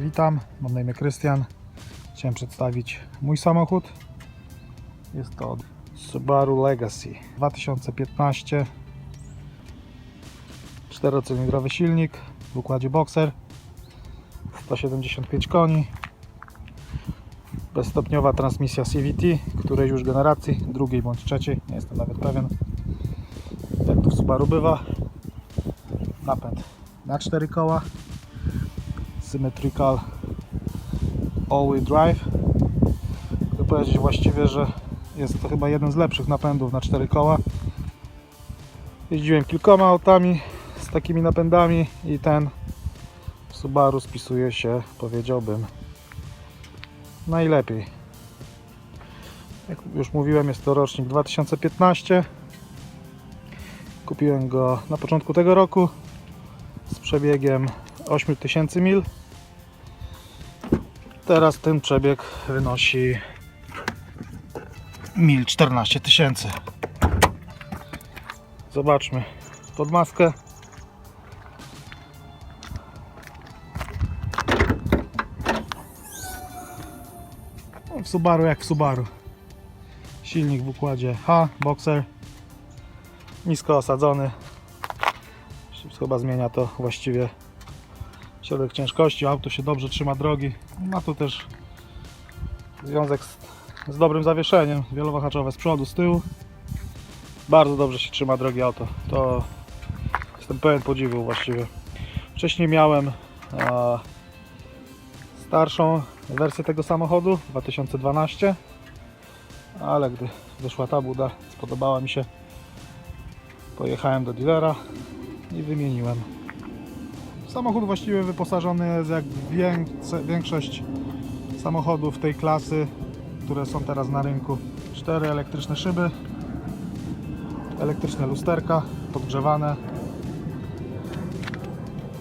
Witam, mam na imię Krystian. Chciałem przedstawić mój samochód. Jest to Subaru Legacy 2015. Czterocylindrowy silnik w układzie Boxer. 175 koni. Bezstopniowa transmisja CVT, której już generacji, drugiej bądź trzeciej, nie jestem nawet pewien. Jak to w Subaru bywa. Napęd na cztery koła. Symmetrical all-wheel drive. Chcę powiedzieć właściwie, że jest to chyba jeden z lepszych napędów na cztery koła. Jeździłem kilkoma autami z takimi napędami i ten Subaru spisuje się, powiedziałbym, najlepiej. Jak już mówiłem, jest to rocznik 2015. Kupiłem go na początku tego roku z przebiegiem 8000 mil. Teraz ten przebieg wynosi mil 14 tysięcy. Zobaczmy pod maskę. No, W Subaru jak w Subaru. Silnik w układzie H, Boxer. Nisko osadzony. Chyba zmienia to właściwie środek ciężkości. Auto się dobrze trzyma drogi. Ma tu też związek z, z dobrym zawieszeniem. Wielowahaczowe z przodu, z tyłu. Bardzo dobrze się trzyma drogi auto. To jestem pełen podziwu właściwie. Wcześniej miałem e, starszą wersję tego samochodu 2012 ale gdy wyszła ta buda spodobała mi się pojechałem do dealera i wymieniłem samochód właściwie wyposażony jest jak większość samochodów tej klasy które są teraz na rynku. Cztery elektryczne szyby elektryczne lusterka podgrzewane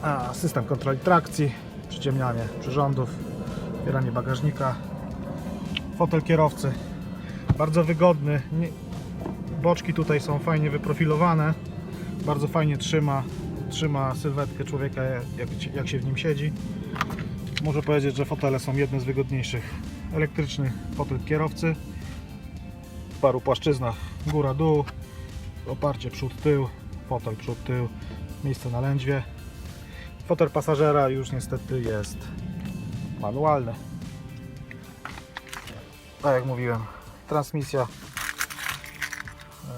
a, system kontroli trakcji przyciemnianie przyrządów otwieranie bagażnika fotel kierowcy. Bardzo wygodny. Boczki tutaj są fajnie wyprofilowane bardzo fajnie trzyma trzyma sylwetkę człowieka jak, jak się w nim siedzi. Muszę powiedzieć, że fotele są jedne z wygodniejszych. Elektryczny fotel kierowcy. W paru płaszczyznach. Góra dół. Oparcie przód tył. Fotel przód tył. Miejsce na lędźwie. Fotel pasażera już niestety jest manualny. Tak jak mówiłem transmisja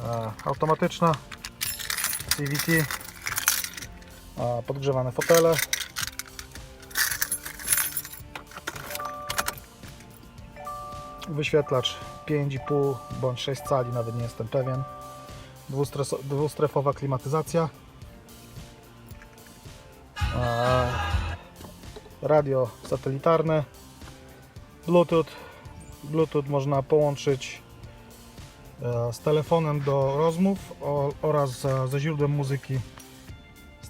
e, automatyczna CVT podgrzewane fotele. Wyświetlacz 5,5 bądź 6 cali, nawet nie jestem pewien. Dwustrefowa klimatyzacja. Radio satelitarne. Bluetooth. Bluetooth można połączyć e, z telefonem do rozmów oraz e, ze źródłem muzyki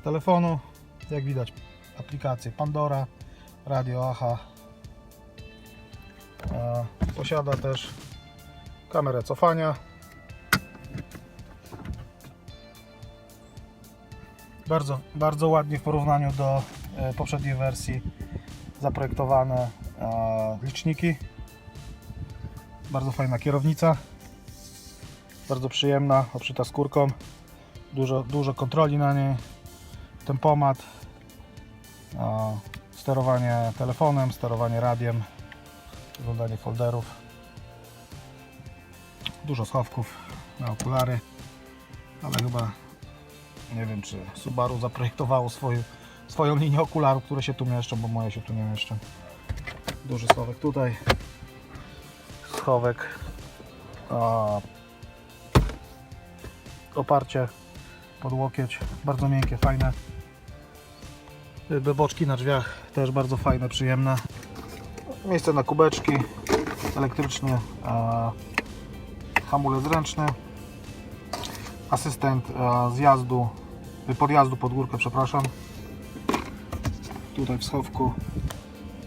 telefonu. Jak widać aplikacje Pandora, Radio Aha. E, Posiada też kamerę cofania. Bardzo, bardzo ładnie w porównaniu do e, poprzedniej wersji zaprojektowane e, liczniki. Bardzo fajna kierownica. Bardzo przyjemna, obszyta skórką. Dużo, dużo kontroli na niej. Tempomat. Sterowanie telefonem, sterowanie radiem. Oglądanie folderów. Dużo schowków na okulary. Ale chyba nie wiem czy Subaru zaprojektowało swoją, swoją linię okularów, które się tu mieszczą, bo moje się tu nie mieszczą. Duży schowek tutaj schowek a, oparcie pod łokieć. Bardzo miękkie, fajne. Y, boczki na drzwiach też bardzo fajne, przyjemne. Miejsce na kubeczki elektryczny hamulec ręczny. Asystent zjazdu y, podjazdu pod górkę, przepraszam. Tutaj w schowku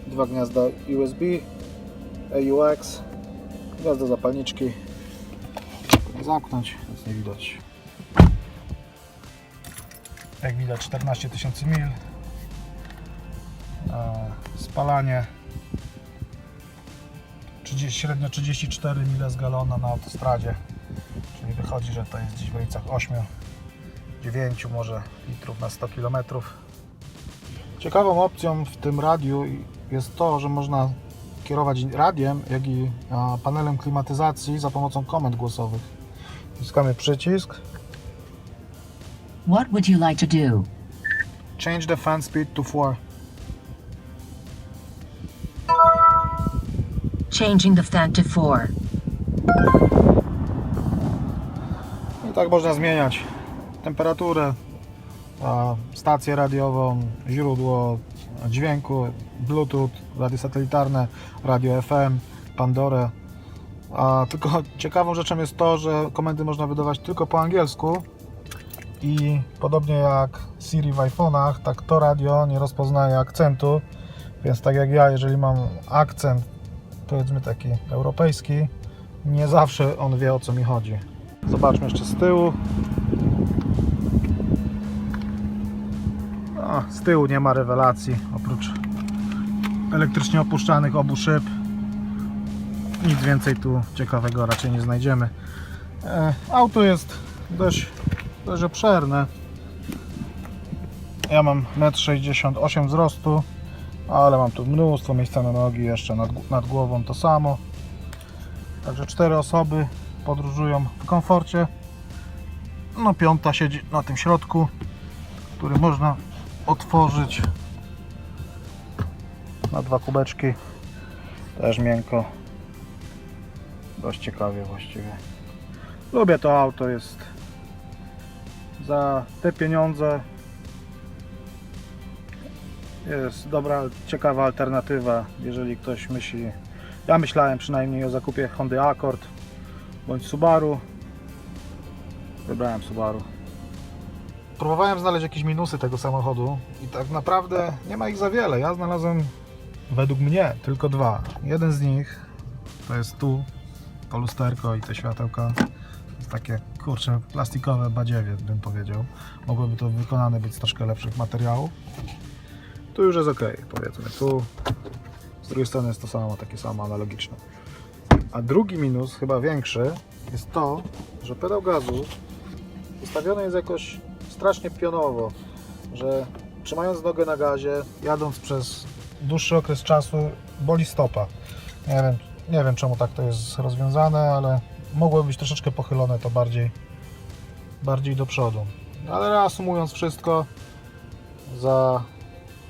dwa gniazda USB AUX gniazdo zapalniczki. Zamknąć, nic nie widać jak widać 14 tysięcy mil spalanie 30, średnio 34 mile z galona na autostradzie, czyli wychodzi, że to jest gdzieś w granicach 8, 9 może litrów na 100 km. Ciekawą opcją w tym radiu jest to, że można kierować radiem, jak i panelem klimatyzacji za pomocą komend głosowych. Wciskamy przycisk What would you like to do? Change the fan speed to 4. Changing the fan to 4. I tak można zmieniać temperaturę, stację radiową, źródło dźwięku, Bluetooth, radio satelitarne, radio FM, Pandorę. A tylko ciekawą rzeczą jest to, że komendy można wydawać tylko po angielsku i podobnie jak Siri w iPhone'ach, tak to radio nie rozpoznaje akcentu, więc tak jak ja, jeżeli mam akcent powiedzmy taki europejski, nie zawsze on wie o co mi chodzi. Zobaczmy jeszcze z tyłu. Z tyłu nie ma rewelacji, oprócz elektrycznie opuszczanych obu szyb. Nic więcej tu ciekawego raczej nie znajdziemy. E, auto jest dość, dość obszerne. Ja mam 1,68 m wzrostu, ale mam tu mnóstwo miejsca na nogi, jeszcze nad, nad głową to samo. Także cztery osoby podróżują w komforcie. No piąta siedzi na tym środku, który można otworzyć na dwa kubeczki. Też miękko. Dość ciekawie właściwie. Lubię to auto, jest za te pieniądze jest dobra, ciekawa alternatywa, jeżeli ktoś myśli ja myślałem przynajmniej o zakupie Hondy Accord bądź Subaru. Wybrałem Subaru. Próbowałem znaleźć jakieś minusy tego samochodu i tak naprawdę nie ma ich za wiele. Ja znalazłem według mnie tylko dwa. Jeden z nich to jest tu, to lusterko i te światełka. Takie kurcze plastikowe badziewie bym powiedział. Mogłoby to wykonane być z troszkę lepszych materiałów. Tu już jest ok, powiedzmy. Tu z drugiej strony jest to samo, takie samo analogiczne. A drugi minus, chyba większy, jest to, że pedał gazu ustawiony jest jakoś strasznie pionowo, że trzymając nogę na gazie, jadąc przez dłuższy okres czasu, boli stopa. Nie wiem, nie wiem czemu tak to jest rozwiązane, ale mogłoby być troszeczkę pochylone to bardziej, bardziej do przodu. Ale reasumując wszystko, za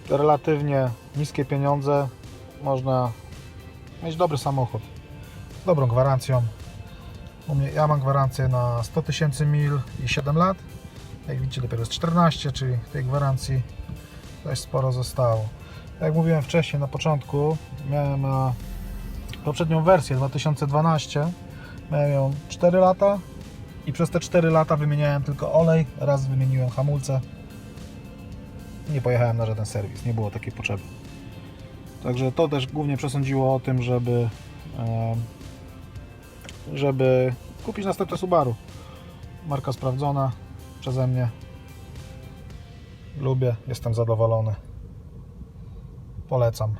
relatywnie niskie pieniądze można mieć dobry samochód dobrą gwarancją. U mnie, ja mam gwarancję na 100 tysięcy mil i 7 lat. Jak widzicie, dopiero jest 14, czyli tej gwarancji dość sporo zostało. Jak mówiłem wcześniej na początku, miałem e, poprzednią wersję 2012. Miałem ją 4 lata i przez te 4 lata wymieniałem tylko olej, raz wymieniłem hamulce. Nie pojechałem na żaden serwis, nie było takiej potrzeby. Także to też głównie przesądziło o tym, żeby żeby kupić następne Subaru. Marka sprawdzona przeze mnie. Lubię, jestem zadowolony. Polecam.